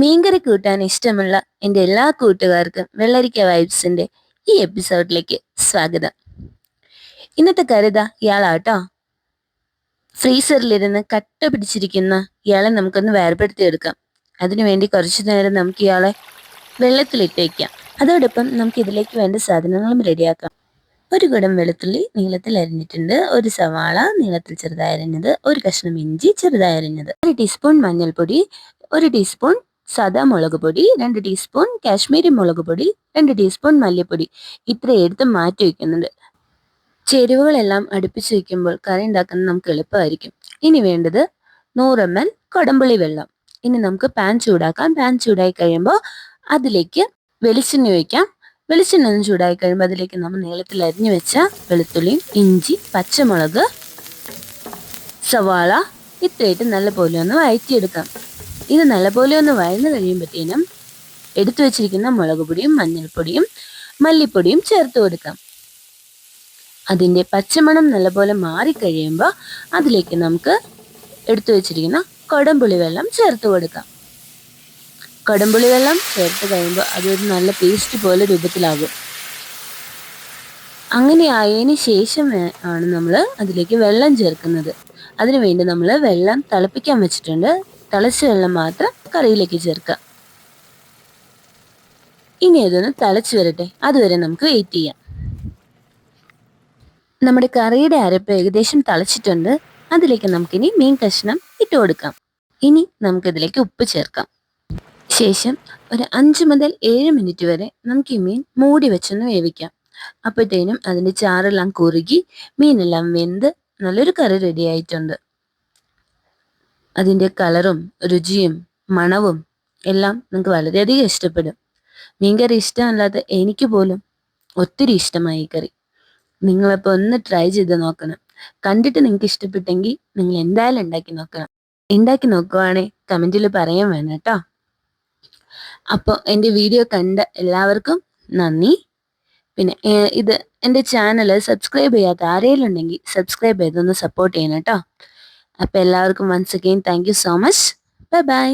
മീൻകറി കൂട്ടാൻ ഇഷ്ടമുള്ള എന്റെ എല്ലാ കൂട്ടുകാർക്കും വെള്ളരിക്ക വൈബ്സിന്റെ ഈ എപ്പിസോഡിലേക്ക് സ്വാഗതം. ഇന്നത്തെ കരുത ഇയാളാട്ടോ. ഫ്രീസറിലിരുന്ന് കട്ട പിടിച്ചിരിക്കുന്ന ഇയാളെ നമുക്കൊന്ന് വേർപെടുത്തിയെടുക്കാം. അതിനുവേണ്ടി കുറച്ചു നേരം നമുക്ക് ഇയാളെ വെള്ളത്തിലിട്ടേക്കാം അതോടൊപ്പം നമുക്ക് ഇതിലേക്ക് വേണ്ട സാധനങ്ങളും റെഡിയാക്കാം. ഒരു കുടം വെളുത്തുള്ളി നീളത്തിൽ അരിഞ്ഞിട്ടുണ്ട്. ഒരു സവാള നീളത്തിൽ ചെറുതായി അരിഞ്ഞത്. ഒരു കഷ്ണം ഇഞ്ചി ചെറുതായി അരിഞ്ഞത്. ഒരു ടീസ്പൂൺ മഞ്ഞൾപ്പൊടി. ഒരു ടീസ്പൂൺ സാദാ മുളക് പൊടി രണ്ട് ടീസ്പൂൺ കാശ്മീരി മുളക് പൊടി രണ്ട് ടീസ്പൂൺ മല്ലിപ്പൊടി. ഇത്ര എടുത്ത് മാറ്റി വയ്ക്കുന്നുണ്ട് ചേരുവകളെല്ലാം അടുപ്പിച്ച് വയ്ക്കുമ്പോൾ കറി ഉണ്ടാക്കുന്നത് നമുക്ക് എളുപ്പമായിരിക്കും. ഇനി വേണ്ടത് നൂറ് എം എൽ കൊടമ്പുളി വെള്ളം. ഇനി നമുക്ക് പാൻ ചൂടാക്കാം. പാൻ ചൂടായി കഴിയുമ്പോൾ അതിലേക്ക് വെളിച്ചെണ്ണ ഒഴിക്കാം. വെളിച്ചെണ്ണ ഒന്ന് ചൂടായി കഴിയുമ്പോൾ അതിലേക്ക് നമ്മൾ നീളത്തിൽ അരിഞ്ഞു വെച്ച വെളുത്തുള്ളിയും ഇഞ്ചി പച്ചമുളക് സവാള ഇത്രയായിട്ട് നല്ലപോലെ ഒന്ന് വഴറ്റിയെടുക്കാം. ഇത് നല്ലപോലെ ഒന്ന് വഴന്നു കഴിയുമ്പോഴത്തേനും എടുത്തു വെച്ചിരിക്കുന്ന മുളക് പൊടിയും മഞ്ഞൾപ്പൊടിയും മല്ലിപ്പൊടിയും ചേർത്ത് കൊടുക്കാം. അതിന്റെ പച്ചമണം നല്ലപോലെ മാറിക്കഴിയുമ്പോൾ അതിലേക്ക് നമുക്ക് എടുത്തു വെച്ചിരിക്കുന്ന കൊടംപുളി വെള്ളം ചേർത്ത് കൊടുക്കാം. കൊടംപുളി വെള്ളം ചേർത്ത് കഴിയുമ്പോൾ അതൊരു നല്ല പേസ്റ്റ് പോലെ രൂപത്തിലാകും. അങ്ങനെ ആയതിന് ശേഷം ആണ് നമ്മൾ അതിലേക്ക് വെള്ളം ചേർക്കുന്നത്. അതിനുവേണ്ടി നമ്മൾ വെള്ളം തിളപ്പിക്കാൻ വെച്ചിട്ടുണ്ട്. തിളച്ച വെള്ളം മാത്രം കറിയിലേക്ക് ചേർക്കുക. ഇനി അതൊന്ന് തിളച്ച് വരട്ടെ. അതുവരെ നമുക്ക് വെയിറ്റ് ചെയ്യാം. നമ്മുടെ കറിയുടെ അരപ്പ് ഏകദേശം തിളച്ചിട്ടുണ്ട്. അതിലേക്ക് നമുക്കിനി മീൻ കഷ്ണം ഇട്ട് കൊടുക്കാം. ഇനി നമുക്കിതിലേക്ക് ഉപ്പ് ചേർക്കാം. ശേഷം ഒരു അഞ്ച് മുതൽ ഏഴ് മിനിറ്റ് വരെ നമുക്ക് ഈ മീൻ മൂടി വെച്ചൊന്ന് വേവിക്കാം. അപ്പോഴത്തേനും അതിന്റെ ചാറെല്ലാം കുറുകി മീനെല്ലാം വെന്ത് നല്ലൊരു കറി റെഡി ആയിട്ടുണ്ട്. അതിന്റെ കളറും രുചിയും മണവും എല്ലാം നിങ്ങൾക്ക് വളരെയധികം ഇഷ്ടപ്പെടും. മീൻകറി ഇഷ്ടമല്ലാത്ത എനിക്ക് പോലും ഒത്തിരി ഇഷ്ടമായി കറി. നിങ്ങളപ്പോൾ ഒന്ന് ട്രൈ ചെയ്ത് നോക്കണം. കണ്ടിട്ട് നിങ്ങൾക്ക് ഇഷ്ടപ്പെട്ടെങ്കിൽ നിങ്ങൾ എന്തായാലും ഉണ്ടാക്കി നോക്കണം. ഉണ്ടാക്കി നോക്കുവാണെങ്കിൽ കമന്റിൽ പറയാൻ വേണം കേട്ടോ. അപ്പോൾ എന്റെ വീഡിയോ കണ്ട എല്ലാവർക്കും നന്ദി. പിന്നെ ഇത് എന്റെ ചാനൽ സബ്സ്ക്രൈബ് ചെയ്യാത്ത ആരെങ്കിലും ഉണ്ടെങ്കിൽ സബ്സ്ക്രൈബ് ചെയ്തൊന്ന് സപ്പോർട്ട് ചെയ്യണം കേട്ടോ. അപ്പോൾ എല്ലാവർക്കും once again thank so much bye bye